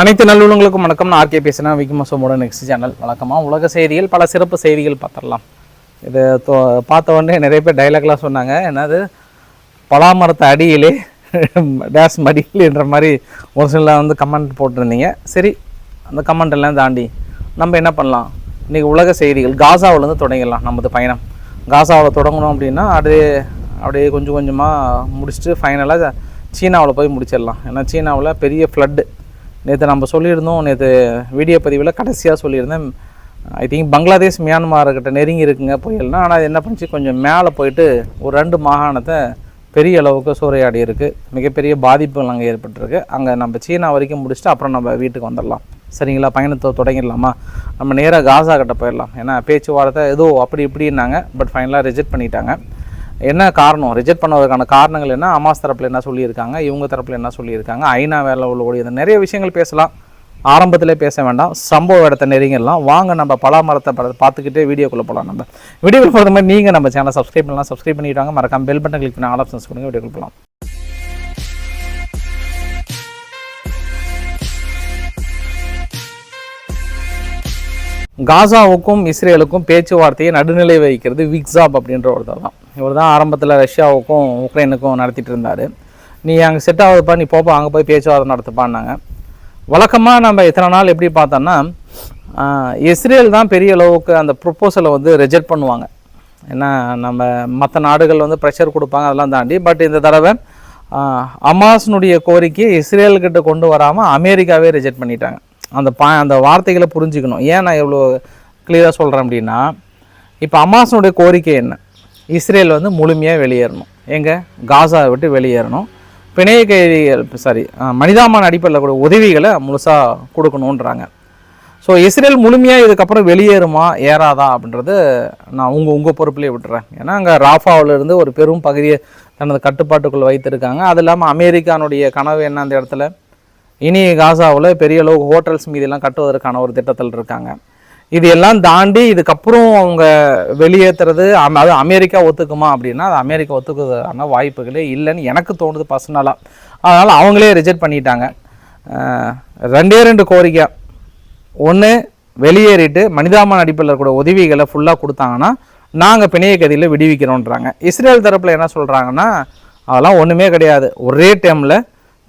அனைத்து நல்லுள்ளங்களுக்கும் வணக்கம். நான் ஆர்கே பேசுகிறேன் விக்மசோமோட நெக்ஸ்ட் சேனல் வழக்கமாக உலக செய்திகள் பல சிறப்பு செய்திகள் பார்த்துடலாம். இது பார்த்த உடனே நிறைய பேர் டைலாக்லாம் சொன்னாங்க. என்னது? பலாமரத்தை அடியிலே டேஸ் மடியிலேன்ற மாதிரி ஒரு சில வந்து கமெண்ட் போட்டிருந்தீங்க. சரி அந்த கமெண்ட் எல்லாம் தாண்டி நம்ம என்ன பண்ணலாம்? இன்றைக்கி உலக செய்திகள் காசாவிலேருந்து தொடங்கிடலாம் நமது பயணம். காசாவில் தொடங்கணும் அப்படின்னா அப்படியே அப்படியே கொஞ்சம் கொஞ்சமாக முடிச்சுட்டு ஃபைனலாக சீனாவில் போய் முடிச்சிடலாம். ஏன்னா சீனாவில் பெரிய ஃப்ளட்டு நேற்று நம்ம சொல்லியிருந்தோம் நேற்று வீடியோ பதிவில் கடைசியாக சொல்லியிருந்தேன். ஐ திங்க் பங்களாதேஷ் மியான்மார்கிட்ட நெருங்கி இருக்குங்க புயல்னா ஆனால் அது என்ன பண்ணுச்சு கொஞ்சம் மேலே போயிட்டு ஒரு ரெண்டு மாகாணத்தை பெரிய அளவுக்கு சூறையாடி இருக்குது மிகப்பெரிய பாதிப்புகள் அங்கே ஏற்பட்டிருக்கு. அங்கே நம்ம சீனா வரைக்கும் முடிச்சுட்டு அப்புறம் நம்ம வீட்டுக்கு வந்துடலாம். சரிங்களா? பயணத்தை தொடங்கிடலாமா? நம்ம நேராக காசா கிட்ட போயிடலாம். ஏன்னா பேச்சுவார்த்தை ஏதோ அப்படி இப்படின்னாங்க. பட் ஃபைனலாக ரிஜெக்ட் பண்ணிட்டாங்க. என்ன காரணம்? ரிஜெக்ட் பண்ணதுக்கான காரணங்கள் என்ன? அமாஸ் தரப்பில் என்ன சொல்லியிருக்காங்க? இவங்க தரப்பில் என்ன சொல்லியிருக்காங்க? ஐநா வேலை உள்ள ஓடியது நிறைய விஷயங்கள் பேசலாம். ஆரம்பத்திலே பேச வேண்டாம். சம்பவ இடத்த நெருங்கிடலாம். வாங்க நம்ம பலாமரத்தை பார்த்துக்கிட்டே வீடியோக்குள்ளே போகலாம் நம்ம. வீடியோக்குள்ள போகிற மாதிரி நீங்கள் நம்ம சேனலை சப்ஸ்கிரைப் பண்ணலாம். சப்ஸ்கிரைப் பண்ணிவிட்டாங்க மறக்காம பெல் பட்டன் கிளிக் பண்ணி ஆல் ஆப்ஷன்ஸ் கொடுங்க. வீடியோக்குள்ள போகலாம் காசாவுக்கும் இஸ்ரேலுக்கும் பேச்சுவார்த்தையை நடுநிலை வகிக்கிறது விக்ஸாப் அப்படின்ற ஒருத்தர் தான் இவர் தான் ஆரம்பத்தில் ரஷ்யாவுக்கும் உக்ரைனுக்கும் நடத்திட்டு இருந்தார். நீ அங்கே செட் ஆகுதுப்பா நீ போப்பா அங்கே போய் பேச்சுவார்த்தை நடத்துப்பான்னாங்க. வழக்கமாக நம்ம இத்தனை நாள் எப்படி பார்த்தோன்னா இஸ்ரேல் தான் பெரிய அளவுக்கு அந்த ப்ரொப்போசலை வந்து ரிஜெக்ட் பண்ணுவாங்க. ஏன்னா நம்ம மற்ற நாடுகள் வந்து ப்ரெஷர் கொடுப்பாங்க அதெல்லாம் தாண்டி. பட் இந்த தடவை அமாஸ்னுடைய கோரிக்கையை இஸ்ரேல்கிட்ட கொண்டு வராமல் அமெரிக்காவே ரிஜெக்ட் பண்ணிட்டாங்க. அந்த பா அந்த வார்த்தைகளை புரிஞ்சுக்கணும். ஏன் நான் இவ்வளோ கிளியராக சொல்கிறேன் அப்படின்னா இப்போ அமாஸனுடைய கோரிக்கை என்ன? இஸ்ரேல் வந்து முழுமையாக வெளியேறணும். எங்கே? காசாவை விட்டு வெளியேறணும். பிணைய கைதிகள் சாரி மனிதாமான அடிப்படையில் கூட உதவிகளை முழுசாக கொடுக்கணுன்றாங்க ஸோ இஸ்ரேல் முழுமையாக இதுக்கப்புறம் வெளியேறுமா ஏறாதா அப்படின்றது நான் உங்கள் உங்கள் பொறுப்புலேயே விட்டுறேன். ஏன்னா அங்கே ராஃபாவிலிருந்து ஒரு பெரும் பகுதியை தனது கட்டுப்பாட்டுக்குள் வைத்திருக்காங்க. அது இல்லாமல் அமெரிக்கானுடைய கனவு என்ன அந்த இடத்துல? இனி காசாவில் பெரிய அளவு ஹோட்டல்ஸ் மீதெல்லாம் கட்டுவதற்கான ஒரு திட்டத்தில் இருக்காங்க. இது எல்லாம் தாண்டி இதுக்கப்புறம் அவங்க வெளியேற்றுறது அம்- அது அமெரிக்கா ஒத்துக்குமா அப்படின்னா அது அமெரிக்கா ஒத்துக்கிறதுக்கான வாய்ப்புகளே இல்லைன்னு எனக்கு தோணுது பர்சனலாக அதனால் அவங்களே ரிஜெக்ட் பண்ணிட்டாங்க. ரெண்டே ரெண்டு கோரிக்கை. ஒன்று வெளியேறிட்டு மனிதாமன் அடிப்படையில் கூட உதவிகளை ஃபுல்லாக கொடுத்தாங்கன்னா நாங்கள் பிணைய கதியில் விடுவிக்கிறோன்றாங்க இஸ்ரேல் தரப்பில் என்ன சொல்கிறாங்கன்னா அதெல்லாம் ஒன்றுமே கிடையாது. ஒரே டைமில்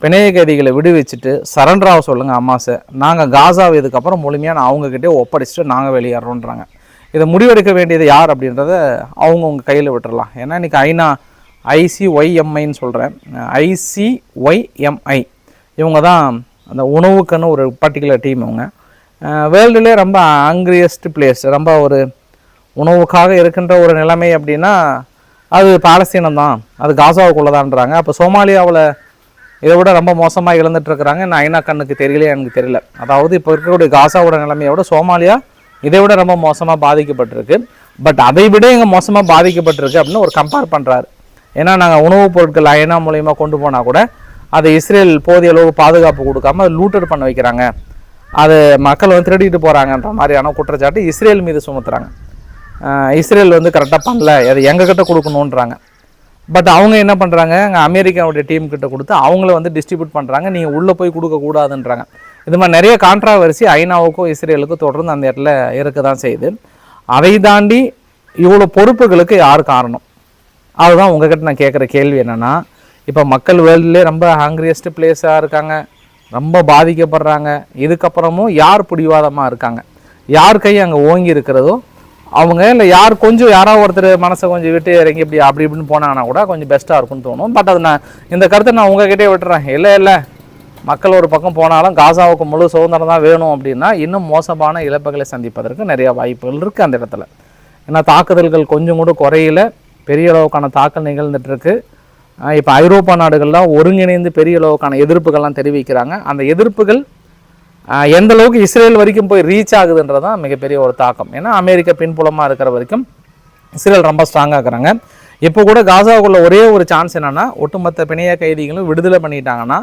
பிணைய கைதிகளை விடுவிச்சுட்டு சரண்டராக ஆக சொல்லுங்கள் சார் நாங்கள் காசாவை இதுக்கப்புறம் முழுமையாக நான் அவங்கக்கிட்டே ஒப்படைச்சிட்டு நாங்கள் வெளியேறோன்றாங்க இதை முடிவெடுக்க வேண்டியது யார் அப்படின்றத அவங்கவுங்க கையில் விட்டுறலாம். ஏன்னா இன்றைக்கி ஐநா ஐசிஒய்எம்ஐன்னு சொல்கிறேன் ஐசிஒய்எம்ஐ இவங்க தான் அந்த உணவுக்குன்னு ஒரு பர்டிகுலர் டீம் இவங்க. வேர்ல்டுலே ரொம்ப ஆங்கிரியஸ்ட் பிளேஸ் ரொம்ப ஒரு உணவுக்காக இருக்கின்ற ஒரு நிலைமை அப்படின்னா அது பாலஸ்தீனம் தான் அது காசாவுக்குள்ளதான்றாங்க. அப்போ சோமாலியாவில் இதை விட ரொம்ப மோசமாக இழந்துட்டு இருக்கிறாங்க. நான் ஐநா கண்ணுக்கு தெரியலையே எனக்கு தெரியல. அதாவது இப்போ இருக்கக்கூடிய காசாவோட நிலைமையை விட சோமாலியா இதை விட ரொம்ப மோசமாக பாதிக்கப்பட்டிருக்கு. பட் அதை விட இங்கே மோசமாக பாதிக்கப்பட்டிருக்கு அப்படின்னு ஒரு கம்பேர் பண்ணுறாரு ஏன்னா நாங்கள் உணவுப் பொருட்கள் ஐநா மூலயமா கொண்டு போனால் கூட அதை இஸ்ரேல் போதிய அளவு பாதுகாப்பு கொடுக்காம அதை லூட்டட் பண்ண வைக்கிறாங்க. அது மக்கள் வந்து திருடிட்டு போகிறாங்கன்ற மாதிரியான குற்றச்சாட்டு இஸ்ரேல் மீது சுமத்துறாங்க. இஸ்ரேல் வந்து கரெக்டாக பண்ணல. அதை எங்ககிட்ட கொடுக்கணுன்றாங்க பட் அவங்க என்ன பண்ணுறாங்க அங்கே அமெரிக்காவுடைய டீம் கிட்ட கொடுத்து அவங்கள வந்து டிஸ்ட்ரிபியூட் பண்ணுறாங்க நீங்கள் உள்ளே போய் கொடுக்கக்கூடாதுன்றாங்க இது மாதிரி நிறைய கான்ட்ராவர்சி ஐநாவுக்கும் இஸ்ரேலுக்கும் தொடர்ந்து அந்த இடத்துல இருக்க தான் செய்யுது. அதை தாண்டி இவ்வளோ பொறுப்புகளுக்கு யார் காரணம்? அதுதான் உங்ககிட்ட நான் கேட்குற கேள்வி என்னென்னா இப்போ மக்கள் வேர்ல்டுலே ரொம்ப ஹாங்கிரியஸ்ட் பிளேஸாக இருக்காங்க. ரொம்ப பாதிக்கப்படுறாங்க. இதுக்கப்புறமும் யார் பிடிவாதமாக இருக்காங்க? யார் கை அங்கே ஓங்கி இருக்கிறதோ அவங்க இல்லை யார் கொஞ்சம் யாராவது ஒருத்தர் மனசை கொஞ்சம் விட்டு இறங்கி இப்படி அப்படி இப்படின்னு போனாங்கன்னா கூட கொஞ்சம் பெஸ்ட்டாக இருக்கும்னு தோணும். பட் அது நான் இந்த கருத்தை நான் உங்ககிட்டே விட்டுறேன். இல்லை இல்லை. மக்கள் ஒரு பக்கம் போனாலும் காசாவுக்கு முழு சுதந்திரம் தான் வேணும் அப்படின்னா இன்னும் மோசமான இழப்புகளை சந்திப்பதற்கு நிறைய வாய்ப்புகள் இருக்குது அந்த இடத்துல. ஏன்னா தாக்குதல்கள் கொஞ்சம் கூட குறையில. பெரிய அளவுக்கான தாக்கல் நிகழ்ந்துட்டுருக்கு. இப்போ ஐரோப்பா நாடுகள்லாம் ஒருங்கிணைந்து பெரிய அளவுக்கான எதிர்ப்புகள்லாம் தெரிவிக்கிறாங்க. அந்த எதிர்ப்புகள் எந்த அளவுக்கு இஸ்ரேல் வரைக்கும் போய் ரீச் ஆகுதுன்றதான் மிகப்பெரிய ஒரு தாக்கம். ஏன்னா அமெரிக்கா பின்புலமாக இருக்கிற வரைக்கும் இஸ்ரேல் ரொம்ப ஸ்ட்ராங்காக இருக்கிறாங்க. இப்போ கூட காசாவுக்குள்ள ஒரே ஒரு சான்ஸ் என்னென்னா ஒட்டுமொத்த பிணைய கைதிகளும் விடுதலை பண்ணிட்டாங்கன்னா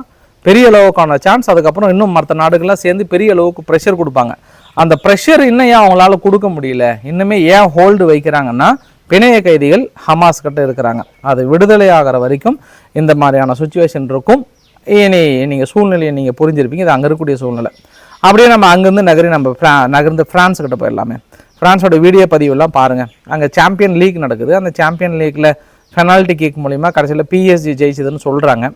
பெரிய அளவுக்கான சான்ஸ் அதுக்கப்புறம் இன்னும் மற்ற நாடுகள்லாம் சேர்ந்து பெரிய அளவுக்கு ப்ரெஷர் கொடுப்பாங்க. அந்த ப்ரெஷர் இன்னும் ஏன் அவங்களால கொடுக்க முடியல? இன்னுமே ஏன் ஹோல்டு வைக்கிறாங்கன்னா பிணைய கைதிகள் ஹமாஸ் கிட்ட இருக்கிறாங்க. அது விடுதலை ஆகிற வரைக்கும் இந்த மாதிரியான சுச்சுவேஷன் இருக்கும். இனி நீங்கள் சூழ்நிலையை நீங்கள் புரிஞ்சிருப்பீங்க இது அங்கே இருக்கக்கூடிய சூழ்நிலை. அப்படியே நம்ம அங்கேருந்து நகரி நம்ம ஃப்ரா நகர்ந்து ஃப்ரான்ஸ் கிட்ட போயிடலாமே. ஃப்ரான்ஸோட வீடியோ பதிவுலாம் பாருங்கள் அங்கே சாம்பியன் லீக் நடக்குது. அந்த சாம்பியன் லீக்கில் பெனால்ட்டி கிக் மூலிமா கடைசியில் பிஎஸ்ஜி ஜெயிச்சதுன்னு சொல்கிறாங்க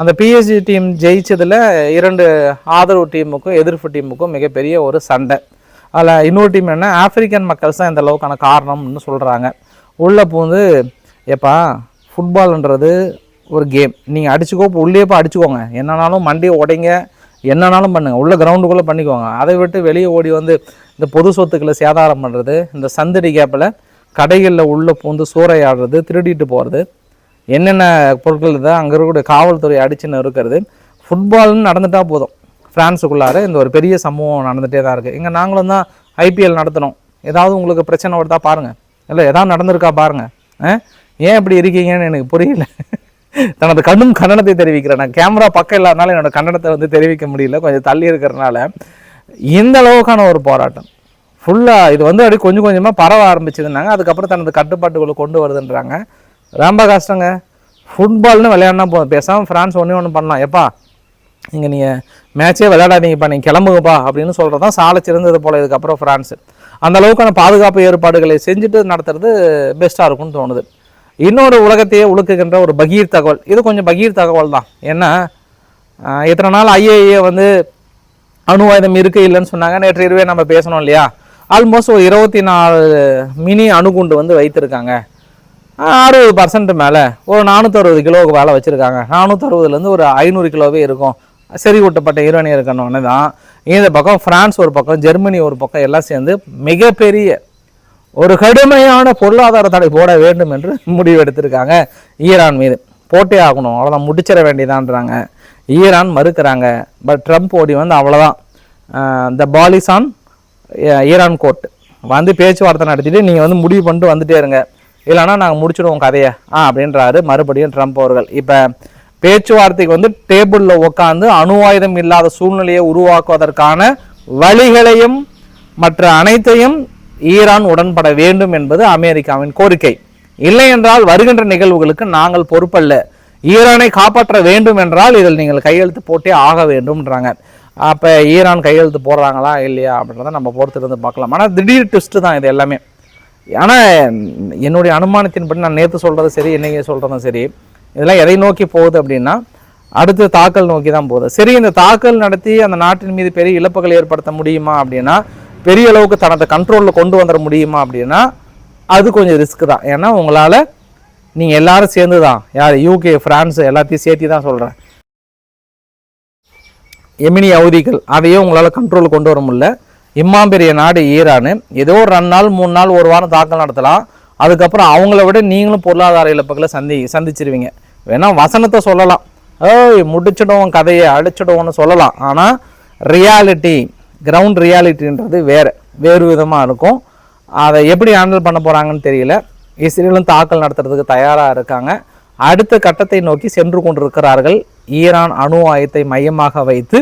அந்த பிஎஸ்ஜி டீம் ஜெயிச்சதில் இரண்டு ஆதரவு டீமுக்கும் எதிர்ப்பு டீமுக்கும் மிகப்பெரிய ஒரு சண்டை. அதில் இன்னொரு டீம் என்ன? ஆப்பிரிக்கன் மக்கள்ஸ் தான் இந்த அளவுக்கான காரணம்னு சொல்கிறாங்க உள்ளே பூந்து எப்பா ஃபுட்பால்ன்றது ஒரு கேம் நீங்கள் அடிச்சுக்கோ இப்போ உள்ளே போய் அடிச்சுக்கோங்க. என்னன்னாலும் மண்டியை உடைங்க. என்னன்னாலும் பண்ணுங்கள் உள்ள கிரவுண்டுக்குள்ளே பண்ணிக்கோங்க. அதை விட்டு வெளியே ஓடி வந்து இந்த பொது சொத்துக்களை சேதாரம் பண்ணுறது இந்த சந்தடி கேப்பில் கடைகளில் உள்ளே பூந்து சூறையாடுறது திருடிட்டு போகிறது என்னென்ன பொருட்கள் தான் அங்கே இருக்கக்கூடிய காவல்துறை அடிச்சுன்னு இருக்கிறது ஃபுட்பால்னு நடந்துட்டால் போதும். ஃப்ரான்ஸுக்குள்ளார இந்த ஒரு பெரிய சம்பவம் நடந்துகிட்டே தான் இருக்குது இங்கே நாங்களும் தான் ஐபிஎல் நடத்தினோம் ஏதாவது உங்களுக்கு பிரச்சனை வருதா பாருங்கள் இல்லை ஏதாவது நடந்திருக்கா பாருங்கள் ஆ? ஏன் இப்படி இருக்கீங்கன்னு எனக்கு புரியல. தனது கண்ணும் கண்டனத்தை தெரிவிக்கிறேன் நான் கேமரா பக்கம் இல்லாதனால என்னோட கண்டனத்தை வந்து தெரிவிக்க முடியல. கொஞ்சம் தள்ளி இருக்கிறனால இந்த அளவுக்கான ஒரு போராட்டம். ஃபுல்லாக இது வந்து அப்படியே கொஞ்சம் கொஞ்சமாக பரவ ஆரம்பிச்சதுனாங்க அதுக்கப்புறம் தனது கட்டுப்பாட்டுக்குள்ளே கொண்டு வருதுன்றாங்க. ரொம்ப கஷ்டங்க. ஃபுட்பால்னு விளையாடினா போதும் பேசாமல் ஃப்ரான்ஸ் ஒன்றே ஒன்று பண்ணலாம். எப்பா இங்கே நீங்கள் மேட்சே விளையாடாதீங்கப்பா நீங்கள் கிளம்புங்கப்பா அப்படின்னு சொல்கிறது தான் சாலை சிறந்தது போல இதுக்கப்புறம் ஃப்ரான்ஸு அந்த அளவுக்கான பாதுகாப்பு ஏற்பாடுகளை செஞ்சுட்டு நடத்துறது பெஸ்ட்டாக இருக்கும்னு தோணுது. இன்னொரு உலகத்தையே உழுக்குகின்ற ஒரு பகீர் தகவல். இது கொஞ்சம் பகீர் தகவல் தான் ஏன்னா எத்தனை இத்தனை நாள் ஐஏஏ வந்து அணு ஆயுதம் இருக்குது இல்லைன்னு சொன்னாங்க. நேற்று இரவே நம்ம பேசணும் இல்லையா? ஆல்மோஸ்ட் ஒரு இருபத்தி நாலு மினி அணுகுண்டு வந்து வைத்திருக்காங்க. அறுபது பர்சன்ட் மேலே. ஒரு நானூற்றறுபது கிலோவுக்கு மேலே வச்சுருக்காங்க. நானூற்றறுபதுலேருந்து ஒரு ஐநூறு கிலோவே இருக்கும். சரி ஊட்டப்பட்ட ஈரானிய இருக்கணும்னு தான். இந்த பக்கம் ஃப்ரான்ஸ் ஒரு பக்கம் ஜெர்மனி ஒரு பக்கம் எல்லாம் சேர்ந்து மிகப்பெரிய ஒரு கடுமையான பொருளாதார தடை போட வேண்டும் என்று முடிவு எடுத்திருக்காங்க ஈரான் மீது. போட்டே ஆகணும். அவ்வளோதான் முடிச்சிட வேண்டியதான்றாங்க. ஈரான் மறுக்கிறாங்க. பட் ட்ரம்ப் ஓடி வந்து அவ்வளோதான் இந்த பாலிசான் ஈரான் கோர்ட். வந்து பேச்சுவார்த்தை நடத்திட்டு நீங்கள் வந்து முடிவு பண்ணிட்டு வந்துட்டே இருங்க. இல்லைன்னா நாங்கள் முடிச்சிடுவோம் கதையை. ஆ அப்படின்றாரு. மறுபடியும் ட்ரம்ப் அவர்கள். இப்போ பேச்சுவார்த்தைக்கு வந்து டேபிளில் உட்காந்து அணு ஆயுதம் இல்லாத சூழ்நிலையை உருவாக்குவதற்கான வழிகளையும் மற்ற அனைத்தையும் ஈரான் உடன்பட வேண்டும் என்பது அமெரிக்காவின் கோரிக்கை. இல்லை என்றால் வருகின்ற நிகழ்வுகளுக்கு நாங்கள் பொறுப்பல்ல. ஈரானை காப்பாற்ற வேண்டும் என்றால் இதில் நீங்கள் கையெழுத்து போட்டே ஆக வேண்டும்ன்றாங்க. அப்போ ஈரான் கையெழுத்து போடுறாங்களா இல்லையா அப்படின்றத நம்ம பொறுத்திருந்து பார்க்கலாம். ஆனால் திடீர் ட்விஸ்ட்டு தான் இது எல்லாமே. ஆனால் என்னுடைய அனுமானத்தின்படி நான் நேற்று சொல்கிறதும் சரி என்னைக்கு சொல்கிறதும் சரி இதெல்லாம் எதை நோக்கி போகுது அப்படின்னா அடுத்து தாக்கல் நோக்கி தான் போகுது. சரி இந்த தாக்கல் நடத்தி அந்த நாட்டின் மீது பெரிய இழப்புகள் ஏற்படுத்த முடியுமா அப்படின்னா பெரிய அளவுக்கு தனது கண்ட்ரோலில் கொண்டு வந்துட முடியுமா அப்படின்னா அது கொஞ்சம் ரிஸ்க் தான். ஏன்னா உங்களால் நீங்கள் எல்லாரும் சேர்ந்து தான் யார் யூகே ஃப்ரான்ஸ் எல்லாத்தையும் சேர்த்து தான் சொல்கிறேன் எமினி அவதிகள் அதையே உங்களால் கண்ட்ரோல் கொண்டு வர முடியல. இம்மாம்பெரிய நாடு ஈரானு. ஏதோ ஒரு ரெண்டு நாள் மூணு நாள் ஒரு வாரம் தாக்கல் நடத்தலாம். அதுக்கப்புறம் அவங்கள விட நீங்களும் பொருளாதார இழப்புகளை சந்தி சந்திச்சிருவீங்க. வேணால் வசனத்தை சொல்லலாம். ஏய் முடிச்சிடுவோம் கதையை அடிச்சிடுவோம்னு சொல்லலாம். ஆனால் ரியாலிட்டி கிரவுண்ட் ரியாலிட்டின்றது வேறு வேறு விதமாக இருக்கும். அதை எப்படி ஹேண்டில் பண்ண போகிறாங்கன்னு தெரியல. இஸ்ரேலும் தாக்கல் நடத்துறதுக்கு தயாராக இருக்காங்க. அடுத்த கட்டத்தை நோக்கி சென்று கொண்டிருக்கிறார்கள். ஈரான் அணு ஆயத்தை மையமாக வைத்து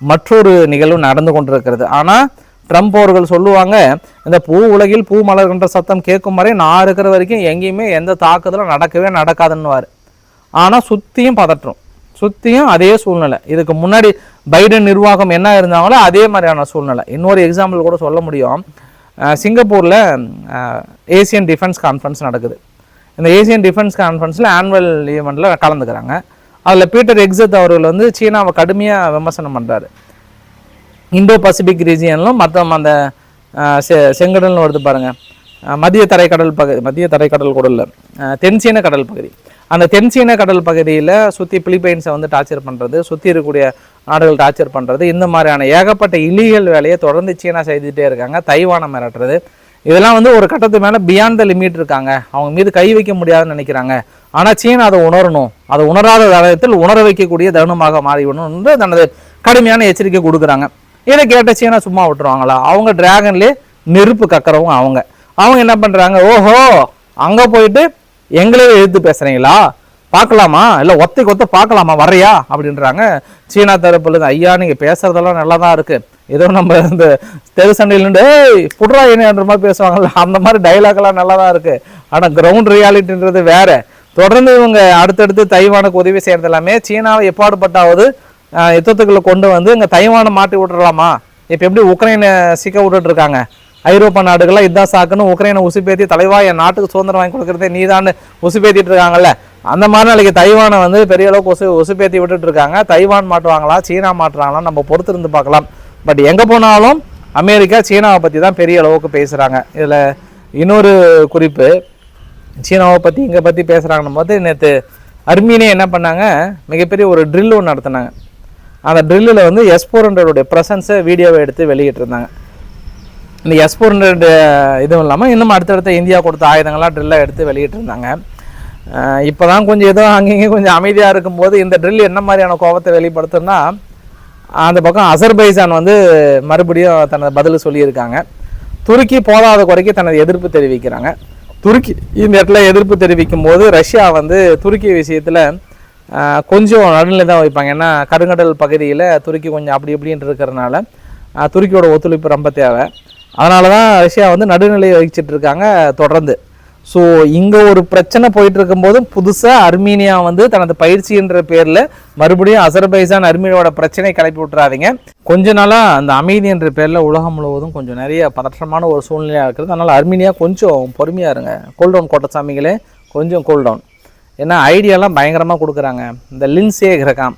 மற்றொரு நிகழ்வு நடந்து கொண்டிருக்கிறது. ஆனால் ட்ரம்ப் அவர்கள் சொல்லுவாங்க இந்த பூ உலகில் பூ மலர்கின்ற சத்தம் கேட்கும் வரை நான் இருக்கிற வரைக்கும் எங்கேயுமே எந்த தாக்குதலும் நடக்கவே நடக்காதுன்னுவார். ஆனால் சுற்றியும் பதற்றும். சுற்றியும் அதே சூழ்நிலை. இதுக்கு முன்னாடி பைடன் நிர்வாகம் என்ன இருந்தாங்களோ அதே மாதிரியான சூழ்நிலை. இன்னொரு எக்ஸாம்பிள் கூட சொல்ல முடியும். சிங்கப்பூரில் ஏசியன் டிஃபென்ஸ் கான்ஃபரன்ஸ் நடக்குது. இந்த ஏசியன் டிஃபென்ஸ் கான்ஃபரன்ஸில் ஆனுவல் ஈவெண்ட்டில் கலந்துக்கிறாங்க. அதில் பீட்டர் எக்ஸத் அவர்கள் வந்து சீனாவை கடுமையாக விமர்சனம் பண்ணுறாரு இந்தோ பசிபிக் ரீஜியனிலும் மற்ற அந்த செ செங்கடல்னு வருது பாருங்கள் மத்திய தரைக்கடல் பகுதி மத்திய தரைக்கடல் கூட இல்லை. தென்சீன கடல் பகுதி. அந்த தென்சீன கடல் பகுதியில் சுற்றி பிலிப்பைன்ஸை வந்து டார்ச்சர் பண்ணுறது சுற்றி இருக்கக்கூடிய நாடுகள் டார்ச்சர் பண்ணுறது இந்த மாதிரியான ஏகப்பட்ட இலீகல் வேலையை தொடர்ந்து சீனா செய்துகிட்டே இருக்காங்க. தைவானை மிரட்டுறது. இதெல்லாம் வந்து ஒரு கட்டத்து மேலே பியாண்ட் த லிமிட் இருக்காங்க. அவங்க மீது கை வைக்க முடியாதுன்னு நினைக்கிறாங்க. ஆனால் சீனா அதை உணரணும். அதை உணராத தருணத்தில் உணர வைக்கக்கூடிய தருணமாக மாறிவிடணும் என்று தனது கடுமையான எச்சரிக்கை கொடுக்குறாங்க. இதை கேட்ட சீனா சும்மா விட்டுருவாங்களா? அவங்க டிராகன்லேயே நெருப்பு கக்கறவங்க அவங்க. அவங்க என்ன பண்ணுறாங்க ஓஹோ! அங்கே போயிட்டு எங்களே எழுத்து பேசுகிறீங்களா பார்க்கலாமா? இல்லை ஒத்தைக்கு ஒத்த பார்க்கலாமா? வரையா அப்படின்றாங்க. சீனா தரப்புல ஐயா நீங்கள் பேசுறதெல்லாம் நல்லா தான் இருக்கு. ஏதோ நம்ம இந்த தெரு சண்டையில் நின்று புட்ரா என்னன்ற மாதிரி பேசுவாங்கல்ல? அந்த மாதிரி டைலாக்லாம் நல்லா தான் இருக்கு. ஆனால் கிரவுண்ட் ரியாலிட்டின்றது வேற. தொடர்ந்து இவங்க அடுத்தடுத்து தைவானுக்கு உதவி செய்கிறது எல்லாமே சீனாவை எப்பாடுபட்டாவது யுத்தத்துக்குள்ளே கொண்டு வந்து இங்கே தைவானை மாட்டி விட்டுறலாமா? இப்போ எப்படி உக்ரைனை சிக்க விட்டுட்டு இருக்காங்க? ஐரோப்பா நாடுகள்லாம் இதான் சாக்குன்னு உக்ரைனை உசுப்பேத்தி தலைவா என் நாட்டுக்கு சுதந்திரம் வாங்கி கொடுக்குறதே நீதான்னு உசுப்பேத்திட்டு இருக்காங்கல்ல? அந்த மாதிரி நாளைக்கு தைவானை வந்து பெரிய அளவுக்கு ஒசு உசுப்பேத்தி விட்டுட்டு இருக்காங்க தைவான் மாட்டுவாங்களா சீனா மாட்டுறாங்களா நம்ம பொறுத்திருந்து பார்க்கலாம். பட் எங்கே போனாலும் அமெரிக்கா சீனாவை பற்றி தான் பெரிய அளவுக்கு பேசுகிறாங்க இதில் இன்னொரு குறிப்பு சீனாவை பற்றி இங்கே பற்றி பேசுகிறாங்கன்னும் போது நேற்று அர்மீனே என்ன பண்ணாங்க? மிகப்பெரிய ஒரு ட்ரில் ஒன்று நடத்தினாங்க. அந்த ட்ரில்லில் வந்து எஸ் ஃபோர் ஹண்ட்ரடுடைய ப்ரெசன்ஸை வீடியோவை எடுத்து வெளியிட்டிருந்தாங்க. இந்த எஸ் ஃபோர் ஹண்ட்ரட் இதுவும் இல்லாமல் இன்னும் அடுத்தடுத்த இந்தியா கொடுத்த ஆயுதங்கள்லாம் ட்ரில்லாக எடுத்து வெளியிட்டிருந்தாங்க. இப்போ தான் கொஞ்சம் ஏதோ அங்கங்கே கொஞ்சம் அமைதியாக இருக்கும்போது இந்த ட்ரில் என்ன மாதிரியான கோபத்தை வெளிப்படுத்துன்னா அந்த பக்கம் அசர்பைசான் வந்து மறுபடியும் தனது பதில் சொல்லியிருக்காங்க. துருக்கி போதாத குறைக்கு தனது எதிர்ப்பு தெரிவிக்கிறாங்க. துருக்கி இந்த இடத்துல எதிர்ப்பு தெரிவிக்கும் போது ரஷ்யா வந்து துருக்கி விஷயத்தில் கொஞ்சம் நடுநிலை தான் வைப்பாங்க. ஏன்னா கருங்கடல் பகுதியில் துருக்கி கொஞ்சம் அப்படி இப்படின்ட்டு இருக்கிறதுனால துருக்கியோட ஒத்துழைப்பு ரொம்ப தேவை. அதனால தான் ரஷ்யா வந்து நடுநிலை வகிச்சிட்டு இருக்காங்க தொடர்ந்து. ஸோ இங்கே ஒரு பிரச்சனை போயிட்டு இருக்கும்போது புதுசாக அர்மீனியா வந்து தனது பயிற்சின்ற பேரில் மறுபடியும் அசர்பைசான் அர்மீனியாவோட பிரச்சனை கிளப்பி விட்டுறாதீங்க. கொஞ்ச நாளாக அந்த அமைதி என்ற பேரில் உலகம் முழுவதும் கொஞ்சம் நிறைய பதற்றமான ஒரு சூழ்நிலையாக இருக்குது. அதனால் அர்மீனியா கொஞ்சம் பொறுமையாக இருங்க. கோல்டவுன் கோட்டசாமிகளே. கொஞ்சம் கோல்டவுன் ஏன்னா ஐடியாலாம் பயங்கரமாக கொடுக்குறாங்க. இந்த லின்சே கிரகாம்.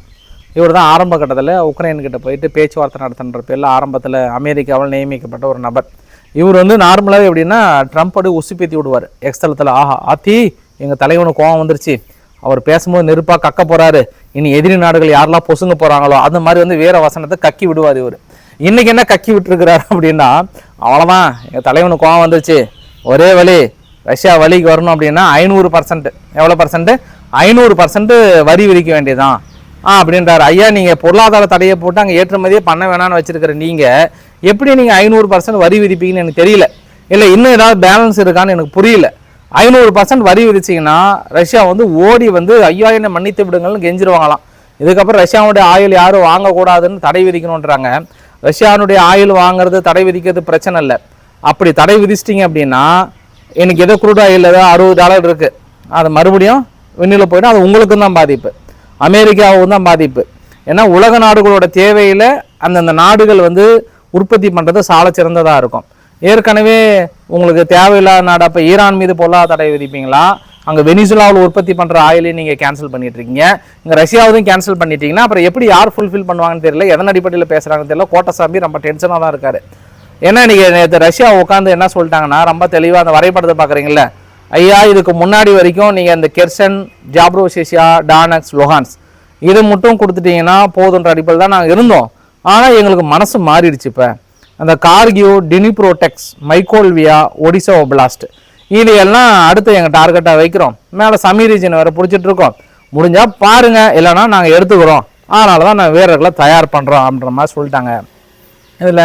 இவர் தான் ஆரம்ப கட்டத்தில் உக்ரைன்கிட்ட போயிட்டு பேச்சுவார்த்தை நடத்துன்ற பேரில் ஆரம்பத்தில் அமெரிக்காவில் நியமிக்கப்பட்ட ஒரு நபர். இவர் வந்து நார்மலாகவே எப்படின்னா ட்ரம்ப் அப்படி உசுப்பேத்தி விடுவார். எக்ஸ்தலத்தில் ஆஹா ஆத்தி எங்கள் தலைவனுக்கு கோவம் வந்துருச்சு. அவர் பேசும்போது நெருப்பாக கக்க போகிறாரு இனி எதிரி நாடுகள் யாரெல்லாம் பொசுங்க போகிறாங்களோ அந்த மாதிரி வந்து வேற வசனத்தை கக்கி விடுவார் இவர். இன்றைக்கி என்ன கக்கி விட்டுருக்கிறாரு அப்படின்னா அவ்வளோதான் எங்கள் தலைவனுக்கு கோவம் வந்துருச்சு. ஒரே வழி ரஷ்யா வழிக்கு வரணும் அப்படின்னா ஐநூறு பர்சன்ட் எவ்வளோ பர்சன்ட்டு ஐநூறு பர்சன்ட் வரி விதிக்க வேண்டியதுதான். ஆ அப்படின்றாரு. ஐயா நீங்கள் பொருளாதார தடையை போட்டு அங்கே ஏற்றுமதியே பண்ண வேணாம்னு வச்சிருக்கிற நீங்கள் எப்படி நீங்கள் ஐநூறு பர்சன்ட் வரி விதிப்பீங்கன்னு எனக்கு தெரியல. இல்லை இன்னும் ஏதாவது பேலன்ஸ் இருக்கான்னு எனக்கு புரியல. ஐநூறு பர்சன்ட் வரி விதிச்சிங்கன்னா ரஷ்யா வந்து ஓடி வந்து ஐயா என்னை மன்னித்து விடுங்கள்னு கெஞ்சிருவாங்களாம். இதுக்கப்புறம் ரஷ்யாவுடைய ஆயில் யாரும் வாங்கக்கூடாதுன்னு தடை விதிக்கணுன்றாங்க ரஷ்யானுடைய ஆயில் வாங்குறது தடை விதிக்கிறது பிரச்சனை இல்லை. அப்படி தடை விதிச்சிட்டிங்க அப்படின்னா எனக்கு ஏதோ குரூட் ஆயில் ஏதோ அறுபது டாலர் இருக்குது அது மறுபடியும் வெண்ணில் போயிடும். அது உங்களுக்கும் தான் பாதிப்பு. அமெரிக்காவுக்கும் தான் பாதிப்பு. ஏன்னா உலக நாடுகளோட தேவையில் அந்தந்த நாடுகள் வந்து உற்பத்தி பண்ணுறது சால சிறந்ததாக இருக்கும். ஏற்கனவே உங்களுக்கு தேவையில்லாத நாடு அப்போ ஈரான் மீது பொருளாதார தடை விதிப்பீங்களா? அங்கே வெனிசுலாவில் உற்பத்தி பண்ணுற ஆயிலையும் நீங்கள் கேன்சல் பண்ணிட்டு இருக்கீங்க இங்கே ரஷ்யாவதும் கேன்சல் பண்ணிட்டீங்கன்னா அப்புறம் எப்படி யார் ஃபுல்ஃபில் பண்ணுவாங்கன்னு தெரியல. எதன் அடிப்படையில் பேசுகிறாங்கன்னு தெரியல. கோட்டசாமி ரொம்ப டென்ஷனாக தான் இருக்காரு. ஏன்னா நீங்கள் நேற்று ரஷ்யா உட்காந்து என்ன சொல்லிட்டாங்கன்னா ரொம்ப தெளிவாக அந்த வரைபடத்தை பார்க்குறீங்களே ஐயா இதுக்கு முன்னாடி வரைக்கும் நீங்கள் அந்த கெர்சன் ஜாப்ரோசேஷியா டானக்ஸ் லொஹான்ஸ் இது மட்டும் கொடுத்துட்டீங்கன்னா போதுன்ற அடிப்படையில் தான் நாங்கள் இருந்தோம். ஆனால் எங்களுக்கு மனசு மாறிடுச்சு இப்போ. அந்த கார்கியோ டினிப்ரோடெக்ஸ் மைக்கோல்வியா ஒடிசா ஒபிளாஸ்ட் இது எல்லாம் அடுத்து எங்கள் டார்கெட்டாக வைக்கிறோம். மேலே சமி ரீஜன் வேறு பிடிச்சிட்ருக்கோம் முடிஞ்சால் பாருங்கள் இல்லைன்னா நாங்கள் எடுத்துக்கிறோம். அதனால தான் நான் வீரர்களை தயார் பண்ணுறோம் அப்படின்ற மாதிரி சொல்லிட்டாங்க. இதில்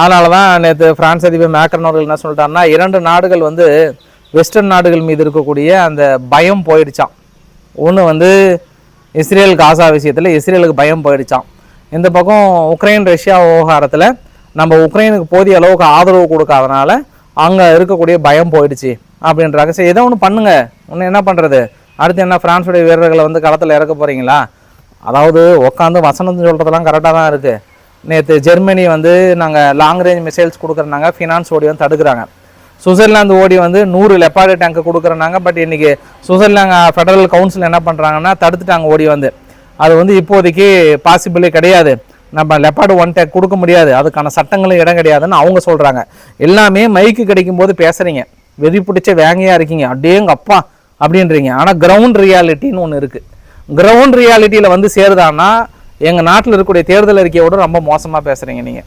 அதனால தான் நேற்று பிரான்ஸ் அதிபர் மேக்ரன் அவர்கள் என்ன சொல்லிட்டாருன்னா இரண்டு நாடுகள் வந்து வெஸ்டர்ன் நாடுகள் மீது இருக்கக்கூடிய அந்த பயம் போயிடுச்சான் ஒன்று வந்து இஸ்ரேல் காசா விஷயத்தில் இஸ்ரேலுக்கு பயம் போயிடுச்சான் இந்த பக்கம் உக்ரைன் ரஷ்யா விவகாரத்தில் நம்ம உக்ரைனுக்கு போதிய அளவுக்கு ஆதரவு கொடுக்காதனால அங்கே இருக்கக்கூடிய பயம் போயிடுச்சு அப்படின்றாங்க சரி ஏதோ ஒன்று பண்ணுங்க. ஒன்று என்ன பண்ணுறது அடுத்து என்ன ஃப்ரான்ஸுடைய வீரர்களை வந்து களத்தில் இறக்க போகிறீங்களா அதாவது உட்காந்து வசனம் சொல்கிறதெல்லாம் கரெக்டாக தான் இருக்குது நேற்று ஜெர்மனி வந்து நாங்கள் லாங் ரேஞ்ச் மிசைல்ஸ் கொடுக்குறனாங்க ஃபினான்ஸ் ஓடி தடுக்கிறாங்க. சுவிட்சர்லாந்து ஓடி வந்து நூறு லெப்பாடு டேங்க் கொடுக்குறனாங்க. பட் இன்றைக்கி சுவிட்சர்லாந்து ஃபெடரல் கவுன்சில் என்ன பண்ணுறாங்கன்னா தடுத்துட்டாங்க ஓடி வந்து. அது வந்து இப்போதைக்கு பாசிபிளே கிடையாது. நம்ம லெப்பாடு ஒன் டேக் கொடுக்க முடியாது. அதுக்கான சட்டங்களும் இடம் கிடையாதுன்னு அவங்க சொல்கிறாங்க எல்லாமே மைக்கு கிடைக்கும் போது பேசுகிறீங்க வெறி பிடிச்ச வேங்கையாக இருக்கீங்க. அப்படியேங்க அப்பா அப்படின்றீங்க. ஆனால் கிரவுண்ட் ரியாலிட்டின்னு ஒன்று இருக்குது கிரவுண்ட் ரியாலிட்டியில் வந்து சேருதான்னா எங்கள் நாட்டில் இருக்கக்கூடிய தேர்தல் அறிக்கையோட ரொம்ப மோசமாக பேசுகிறீங்க நீங்கள்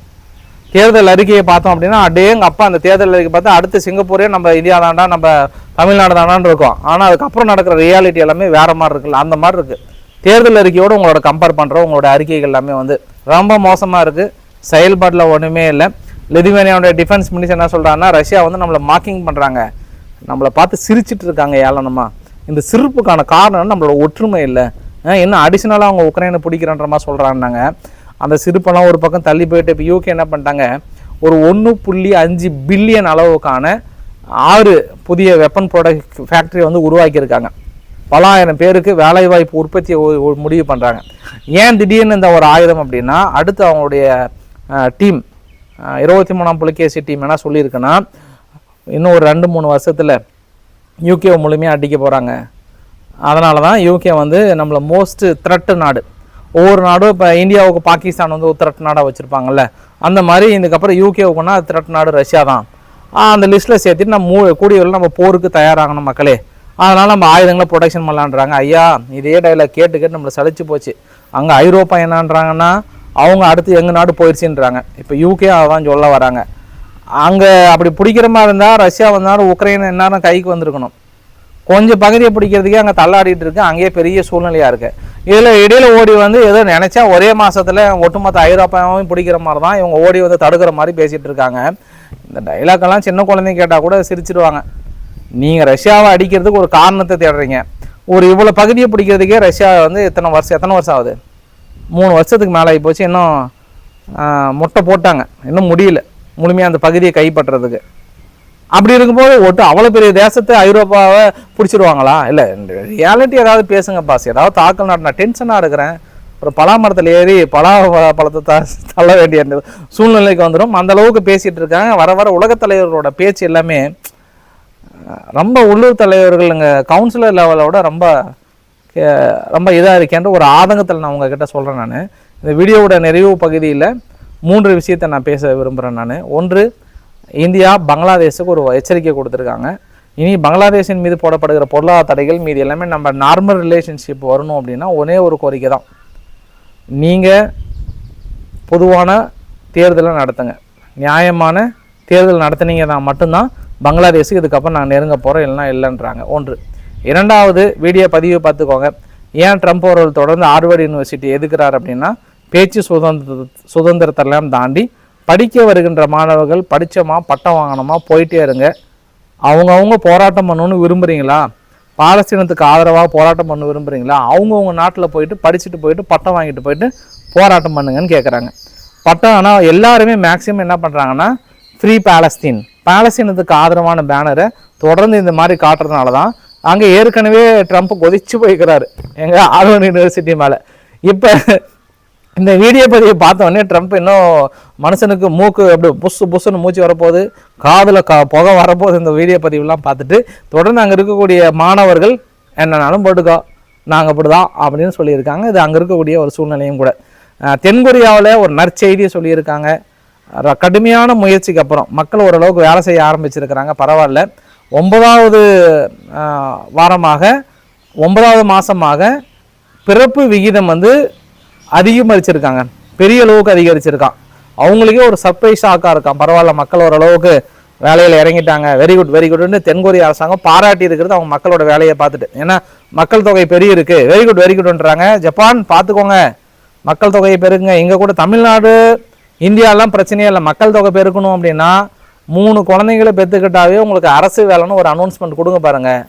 தேர்தல் அறிக்கையை பார்த்தோம் அப்படின்னா அடேங்க அப்பா அந்த தேர்தல் அறிக்கை பார்த்தா அடுத்து சிங்கப்பூரே நம்ம இந்தியா தாண்டா நம்ம தமிழ்நாடு தாண்டான்னு இருக்கோம். ஆனால் அதுக்கப்புறம் நடக்கிற ரியாலிட்டி எல்லாமே வேற மாதிரி இருக்குல்ல அந்த மாதிரி இருக்குது தேர்தல் அறிக்கையோடு உங்களோட கம்பேர் பண்ணுறோம் உங்களோட அறிக்கைகள் எல்லாமே வந்து ரொம்ப மோசமாக இருக்குது செயல்பாட்டில் ஒன்றுமே இல்லை. லிதுவேனியாவுடைய டிஃபென்ஸ் மினிஸ்டர் என்ன சொல்கிறாங்கன்னா ரஷ்யா வந்து நம்மளை மார்க்கிங் பண்ணுறாங்க நம்மளை பார்த்து சிரிச்சிட்டு இருக்காங்க ஏளனமா. இந்த சிரிப்புக்கான காரணம் நம்மளோட ஒற்றுமை இல்லை. இன்னும் அடிஷ்னலாக அவங்க உக்ரைனை பிடிக்கிறன்ற மாதிரி சொல்கிறாங்க அந்த சிறுப்பெல்லாம் ஒரு பக்கம் தள்ளி போயிட்டு இப்போ யூகே என்ன பண்ணிட்டாங்க? ஒரு ஒன்று புள்ளி அஞ்சு பில்லியன் அளவுக்கான ஆறு புதிய வெப்பன் ப்ராடக்ட் ஃபேக்ட்ரி வந்து உருவாக்கியிருக்காங்க. பல ஆயிரம் பேருக்கு வேலைவாய்ப்பு உற்பத்தியை முடிவு பண்ணுறாங்க ஏன் திடீர்னு இந்த ஒரு ஆயுதம் அப்படின்னா அடுத்து அவங்களுடைய டீம் இருபத்தி மூணாம் புலிகேசி டீம் என்ன சொல்லியிருக்குன்னா இன்னும் ஒரு ரெண்டு மூணு வருஷத்தில் யூகே முழுமையாக அடிக்க போகிறாங்க அதனால தான் யூகே வந்து நம்மளை மோஸ்ட் த்ரெட்டு நாடு. ஒவ்வொரு நாடும் இப்போ இந்தியாவுக்கு பாகிஸ்தான் வந்து ஒரு த்ரெட் நாடாக வச்சுருப்பாங்கல்ல. அந்த மாதிரி இதுக்கப்புறம் யூகேவுக்குன்னா த்ரெட் நாடு ரஷ்யா தான். அந்த லிஸ்ட்டில் சேர்த்துட்டு நம்ம மூ கூடிய நம்ம போருக்கு தயாராகணும் மக்களே. அதனால் நம்ம ஆயுதங்களை ப்ரொடெக்ஷன் பண்ணலான்றாங்க. ஐயா இதே டைலாக் கேட்டு கேட்டு நம்மளை சலிச்சு போச்சு. அங்கே ஐரோப்பா என்னான்றாங்கன்னா அவங்க அடுத்து எங்கள் நாடு போயிடுச்சுன்றாங்க இப்போ யூகே அதான் சொல்ல வராங்க. அங்கே அப்படி பிடிக்கிற மாதிரி இருந்தால் ரஷ்யா வந்தாலும் உக்ரைன் எந்நேரம் கைக்கு வந்திருக்கணும். கொஞ்சம் பகுதியை பிடிக்கிறதுக்கே அங்கே தள்ளாடிட்டு இருக்கு. அங்கேயே பெரிய சூழ்நிலையாக இருக்கு. இதில் இடையில ஓடி வந்து ஏதோ நினைச்சா ஒரே மாசத்துல ஒட்டுமொத்த ஐரோப்பாவும் பிடிக்கிற மாதிரி தான் இவங்க ஓடி வந்து தடுக்கிற மாதிரி பேசிட்டு இருக்காங்க. இந்த டைலாக்கெல்லாம் சின்ன குழந்தைங்க கேட்டால் கூட சிரிச்சிடுவாங்க நீங்கள் ரஷ்யாவை அடிக்கிறதுக்கு ஒரு காரணத்தை தேடுறீங்க. ஒரு இவ்வளோ பகுதியை பிடிக்கிறதுக்கே ரஷ்யா வந்து எத்தனை வருஷம் எத்தனை வருஷம் ஆகுது? மூணு வருஷத்துக்கு மேலே ஆகி போச்சு. இன்னும் முட்டை போட்டாங்க. இன்னும் முடியல. முழுமையாக அந்த பகுதியை கைப்பற்றுறதுக்கு அப்படி இருக்கும்போது ஒட்டு அவ்வளோ பெரிய தேசத்தை ஐரோப்பாவை பிடிச்சிருவாங்களா? இல்லை ரியாலிட்டி ஏதாவது பேசுங்க பாஸ் ஏதாவது தாக்கல் நாட்டு நான் டென்ஷனாக இருக்கிறேன். ஒரு பலா மரத்தில் ஏறி பலா பழத்தை த தள்ள வேண்டிய சூழ்நிலைக்கு வந்துடும் அந்த அளவுக்கு பேசிகிட்டு இருக்காங்க. வர வர உலகத் தலைவர்களோட பேச்சு எல்லாமே ரொம்ப உள்ளூர் தலைவர்கள் இங்கே கவுன்சிலர் லெவலோட ரொம்ப கே- ரொம்ப இதாக இருக்கேன்ற ஒரு ஆதங்கத்தில் நான் உங்ககிட்ட சொல்கிறேன் நான். இந்த வீடியோவோட நிறைவு பகுதியில் மூன்று விஷயத்தை நான் பேச விரும்புகிறேன் நான். ஒன்று இந்தியா பங்களாதேஷுக்கு ஒரு எச்சரிக்கை கொடுத்துருக்காங்க. இனி பங்களாதேஷின் மீது போடப்படுகிற பொருளாதார தடைகள் மீது எல்லாமே நம்ம நார்மல் ரிலேஷன்ஷிப் வரணும் அப்படின்னா ஒரே ஒரு கோரிக்கை தான். நீங்கள் பொதுவான தேர்தலை நடத்துங்க. நியாயமான தேர்தல் நடத்துனீங்கன்னா மட்டும்தான் பங்களாதேஷுக்கு இதுக்கப்புறம் நாங்கள் நெருங்க போகிறோம் இல்லைன்னா இல்லைன்றாங்க. ஒன்று. இரண்டாவது வீடியோ பதிவு பார்த்துக்கோங்க. ஏன் ட்ரம்ப் அவர்கள் தொடர்ந்து ஆர்வர்டு யூனிவர்சிட்டி எதுக்குறாரு அப்படின்னா பேச்சு சுதந்திர சுதந்திரத்தெல்லாம் தாண்டி படிக்க வருகின்ற மாணவர்கள் படித்தோமா பட்டம் வாங்கணுமா போயிட்டே இருங்க. அவங்கவுங்க போராட்டம் பண்ணணும்னு விரும்புகிறீங்களா பாலஸ்தீனத்துக்கு ஆதரவாக போராட்டம் பண்ண விரும்புகிறீங்களா அவங்கவுங்க நாட்டில் போயிட்டு படிச்சுட்டு போயிட்டு பட்டம் வாங்கிட்டு போயிட்டு போராட்டம் பண்ணுங்கன்னு கேட்குறாங்க பட்டம் ஆனால் எல்லாருமே மேக்ஸிமம் என்ன பண்ணுறாங்கன்னா ஃப்ரீ பாலஸ்தீன் பாலஸ்தீனத்துக்கு ஆதரவான பேனரை தொடர்ந்து இந்த மாதிரி காட்டுறதுனால தான் அங்கே ஏற்கனவே ட்ரம்ப் கொதிச்சு போய்க்கிறாரு. எங்கள் ஆர்வன் யூனிவர்சிட்டி மேலே. இப்போ இந்த வீடியோ பதிவை பார்த்தோன்னே ட்ரம்ப் இன்னும் மனுஷனுக்கு மூக்கு அப்படி புசு புஷுன்னு மூச்சு வரப்போகுது. காதில் கா புகை வரப்போகுது இந்த வீடியோ பதிவுலாம் பார்த்துட்டு. தொடர்ந்து அங்கே இருக்கக்கூடிய மாணவர்கள் என்னன்னாலும் போட்டுக்கோ. நாங்கள் அப்படி தான் அப்படின்னு சொல்லியிருக்காங்க. இது அங்கே இருக்கக்கூடிய ஒரு சூழ்நிலையும் கூட. தென்கொரியாவில் ஒரு நற்செய்தியை சொல்லியிருக்காங்க. ர- கடுமையான முயற்சிக்கு அப்புறம் மக்கள் ஓரளவுக்கு வேலை செய்ய ஆரம்பிச்சிருக்கிறாங்க. பரவாயில்ல. ஒன்பதாவது வாரமாக ஒன்பதாவது மாதமாக பிறப்பு விகிதம் வந்து அதிகரிச்சிருக்காங்க பெரிய அளவுக்கு அதிகரிச்சிருக்கான். அவங்களுக்கே ஒரு சர்ப்ரைஸ் ஷாக்காக இருக்கான். பரவாயில்ல மக்கள் ஓரளவுக்கு வேலையில் இறங்கிட்டாங்க. வெரி குட் வெரி குட்னு தென்கொரிய அரசாங்கம் பாராட்டி இருக்கிறது அவங்க மக்களோட வேலையை பார்த்துட்டு. ஏன்னா மக்கள் தொகை பெரிய இருக்கு. வெரி குட் வெரி குட்ன்றாங்க ஜப்பான் பார்த்துக்கோங்க. மக்கள் தொகையை பெருக்குங்க. இங்கே கூட தமிழ்நாடு இந்தியாலாம் பிரச்சனையே இல்லை. மக்கள் தொகை பெருக்கணும் அப்படின்னா மூணு குழந்தைங்களை பெற்றுக்கிட்டாவே உங்களுக்கு அரசு வேலைன்னு ஒரு அனௌன்ஸ்மெண்ட் கொடுங்க பாருங்கள்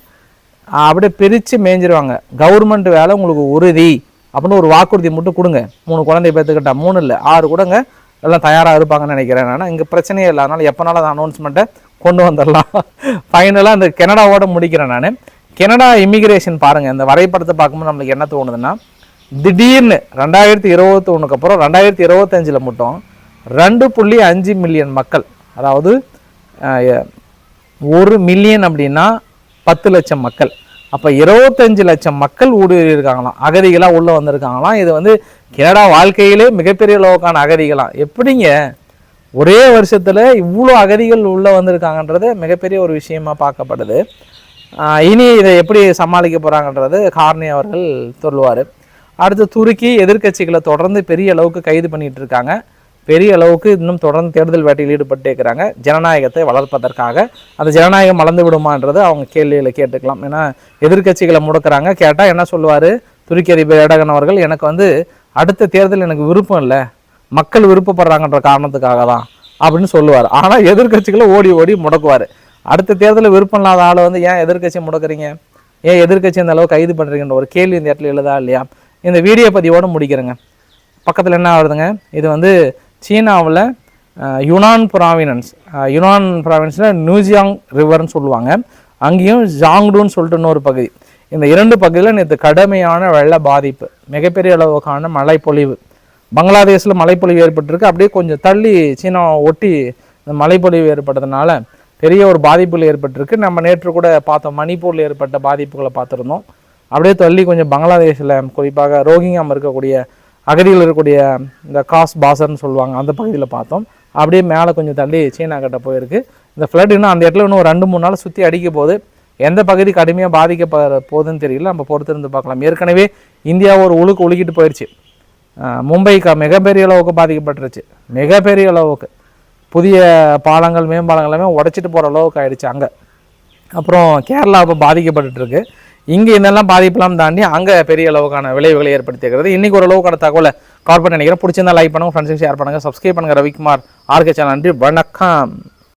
அப்படியே பிரித்து மேய்ஞ்சிருவாங்க கவர்மெண்ட் வேலை உங்களுக்கு உறுதி. அப்படின்னு ஒரு வாக்குறுதி மட்டும் கொடுங்க. மூணு குழந்தை பேத்துக்கிட்டா மூணு இல்லை ஆறு கூடங்க. எல்லாம் தயாராக இருப்பாங்கன்னு நினைக்கிறேன் நான். இங்கே பிரச்சனையே இல்லை. அதனால் எப்போனாலும் அந்த அனௌன்ஸ்மெண்ட்டை கொண்டு வந்துடலாம். ஃபைனலாக அந்த கெனடாவோட முடிக்கிறேன் நான். கனடா இமிகிரேஷன் பாருங்கள் இந்த வரைபடத்தை பார்க்கும்போது நம்மளுக்கு என்ன தோணுதுன்னா திடீர்னு ரெண்டாயிரத்தி இருபத்தி ஒன்றுக்கு அப்புறம் ரெண்டாயிரத்தி இருபத்தஞ்சில் மட்டும் ரெண்டு புள்ளி அஞ்சு மில்லியன் மக்கள் அதாவது ஒரு மில்லியன் அப்படின்னா பத்து லட்சம் மக்கள். அப்போ இருபத்தஞ்சு லட்சம் மக்கள் ஊடுருவிருக்காங்களாம் அகதிகளாக உள்ளே வந்திருக்காங்களாம். இது வந்து கனடா வாழ்க்கையிலே மிகப்பெரிய அளவுக்கான அகதிகளாம். எப்படிங்க? ஒரே வருஷத்தில் இவ்வளோ அகதிகள் உள்ளே வந்திருக்காங்கன்றது மிகப்பெரிய ஒரு விஷயமா பார்க்கப்படுது. இனி இதை எப்படி சமாளிக்க போகிறாங்கன்றது கார்னி அவர்கள் சொல்லுவார். அடுத்து துருக்கி எதிர்க்கட்சிகளை தொடர்ந்து பெரிய அளவுக்கு கைது பண்ணிகிட்டு இருக்காங்க. பெரிய அளவுக்கு இன்னும் தொடர்ந்து தேர்தல் வேட்டையில் ஈடுபட்டு இருக்கிறாங்க ஜனநாயகத்தை வளர்ப்பதற்காக. அந்த ஜனநாயகம் வளர்ந்து விடுமான்றது அவங்க கேள்வியில் கேட்டுக்கலாம். ஏன்னா எதிர்க்கட்சிகளை முடக்கிறாங்க. கேட்டால் என்ன சொல்லுவார்? துருக்கி அதிபர் ஏடகன் அவர்கள் எனக்கு வந்து அடுத்த தேர்தல் எனக்கு விருப்பம் இல்லை. மக்கள் விருப்பப்படுறாங்கன்ற காரணத்துக்காக தான். அப்படின்னு சொல்லுவார். ஆனால் எதிர்க்கட்சிகளை ஓடி ஓடி முடக்குவார். அடுத்த தேர்தலில் விருப்பம் இல்லாத ஆளை வந்து ஏன் எதிர்கட்சியை முடக்குறீங்க? ஏன் எதிர்க்கட்சி இந்த அளவுக்கு கைது பண்ணுறீங்கன்ற ஒரு கேள்வி இந்த இடத்துல எழுதா இல்லையா? இந்த வீடியோ பதிவோடு முடிக்கிறேங்க. பக்கத்தில் என்ன ஆகுதுங்க? இது வந்து சீனாவில் யுனான் ப்ராவினன்ஸ் யுனான் ப்ராவினன்ஸில் நியூஜியாங் ரிவர்னு சொல்லுவாங்க. அங்கேயும் ஜாங்டூன்னு சொல்லிட்டு இன்னொரு பகுதி. இந்த இரண்டு பகுதியில் நேற்று கடுமையான வெள்ள பாதிப்பு மிகப்பெரிய அளவுக்கான மழைப்பொழிவு. பங்களாதேஷில் மழைப்பொழிவு ஏற்பட்டிருக்கு. அப்படியே கொஞ்சம் தள்ளி சீனாவை ஒட்டி இந்த மழைப்பொழிவு ஏற்பட்டதுனால பெரிய ஒரு பாதிப்புகள் ஏற்பட்டிருக்கு. நம்ம நேற்று கூட பார்த்தோம் மணிப்பூரில் ஏற்பட்ட பாதிப்புகளை பார்த்துருந்தோம். அப்படியே தள்ளி கொஞ்சம் பங்களாதேஷில் குறிப்பாக ரோஹிங்காம் இருக்கக்கூடிய அகதியில் இருக்கக்கூடிய இந்த காஸ் பாசர்னு சொல்லுவாங்க அந்த பகுதியில் பார்த்தோம். அப்படியே மேலே கொஞ்சம் தள்ளி சீனா கிட்ட போயிருக்கு. இந்த ஃப்ளட் இன்னும் அந்த இடத்துல இன்னும் ஒரு ரெண்டு மூணு நாள் சுற்றி அடிக்க போகுது. எந்த பகுதி கடுமையாக பாதிக்க போகுதுன்னு தெரியல. நம்ம பொறுத்திருந்து பார்க்கலாம். ஏற்கனவே இந்தியா ஒரு உழுக்கு உழுக்கிட்டு போயிடுச்சு அஹ் மும்பை க மிகப்பெரிய அளவுக்கு பாதிக்கப்பட்டுருச்சு. மிகப்பெரிய அளவுக்கு. புதிய பாலங்கள் மேம்பாலங்கள் எல்லாமே உடைச்சிட்டு போகிற அளவுக்கு ஆயிடுச்சு அங்கே. அப்புறம் கேரளா இப்போ பாதிக்கப்பட்டுட்டு இங்கே இதெல்லாம் பாதிப்பெல்லாம் தாண்டி அங்கே பெரிய அளவுக்கான விளைவுகளை ஏற்படுத்திக்கிறது இன்றைக்கி ஒரு அளவுக்கான தகவலை பண்ணி நினைக்கிறேன். பிடிச்சிருந்தா லைக் பண்ணுங்கள் ஃப்ரெண்ட்ஸுக்கு ஷேர் பண்ணுங்கள் சப்ஸ்கிரைப் பண்ணுங்கள் ரவிக்குமார் ஆர்கே சேனல் நன்றி வணக்கம்.